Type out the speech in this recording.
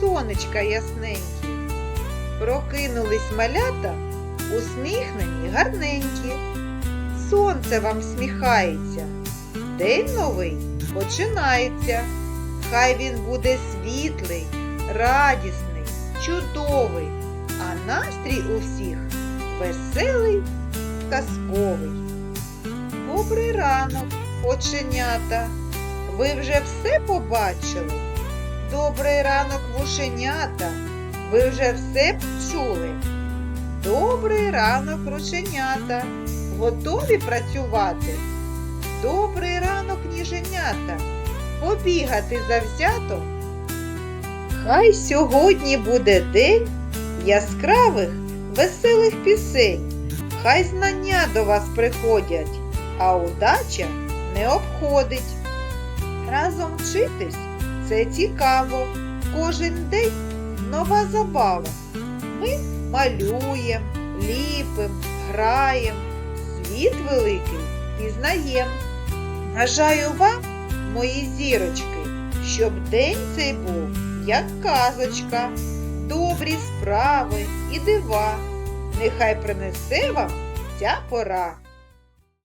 сонечка ясненькі. Прокинулись малята, усміхнені, гарненькі. Сонце вам сміхається. День новий починається. Хай він буде світлий, радісний, чудовий, а настрій у всіх веселий, казковий. Добрий ранок, оченята. Ви вже все побачили? Добрий ранок, вушенята. Ви вже все почули? Добрий ранок, рученята. Готові працювати? Добрий ранок, ніженята. Побігати завзято. Хай сьогодні буде день яскравих, веселих пісень. Хай знання до вас приходять, а удача не обходить. Разом вчитись це цікаво. Кожен день нова забава. Ми малюємо, ліпим, граєм, світ великий пізнаєм. Бажаю вам, мої зірочки, щоб день цей був, як казочка, добрі справи і дива. Нехай принесе вам ця пора.